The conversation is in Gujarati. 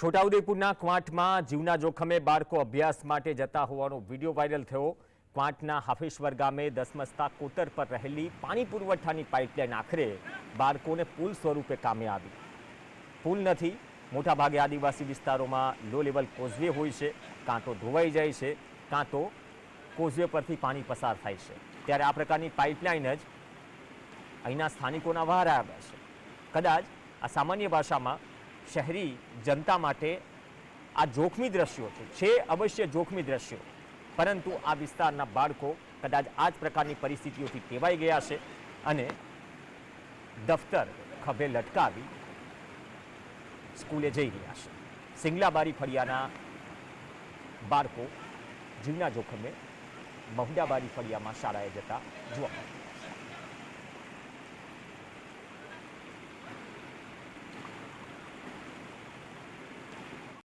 છોટાઉદેપુરના ક્વાંટમાં જીવના જોખમે બાળકો અભ્યાસ માટે જતા હોવાનો વીડિયો વાયરલ થયો. ક્વાંટના હાફેશ્વર ગામે દસમસ્તા કોતર પર રહેલી પાણી પુરવઠાની પાઇપલાઇન આખરે બાળકોને પુલ સ્વરૂપે કામે આવી. પુલ નથી, મોટાભાગે આદિવાસી વિસ્તારોમાં લો લેવલ કોઝવે હોય છે. કાં તો ધોવાઈ જાય છે કાં તો કોઝવે પરથી પાણી પસાર થાય છે. ત્યારે આ પ્રકારની પાઇપલાઇન જ અહીંના સ્થાનિકોના વહાર આવ્યા છે. કદાચ આ સામાન્ય ભાષામાં શહેરી જનતા માટે આ જોખમી દ્રશ્યો છે. છે અવશ્ય જોખમી દ્રશ્યો. પરંતુ આ વિસ્તારના બાળકો કદાચ આ જ પ્રકારની પરિસ્થિતિઓથી ટેવાઈ ગયા છે અને દફતર ખભે લટકાવી સ્કૂલે જઈ રહ્યા છે. સિંગલાબારી ફળિયાના બાળકો જીવના જોખમે મહુડાબારી ફળિયામાં શાળાએ જતા જોવા મળ્યા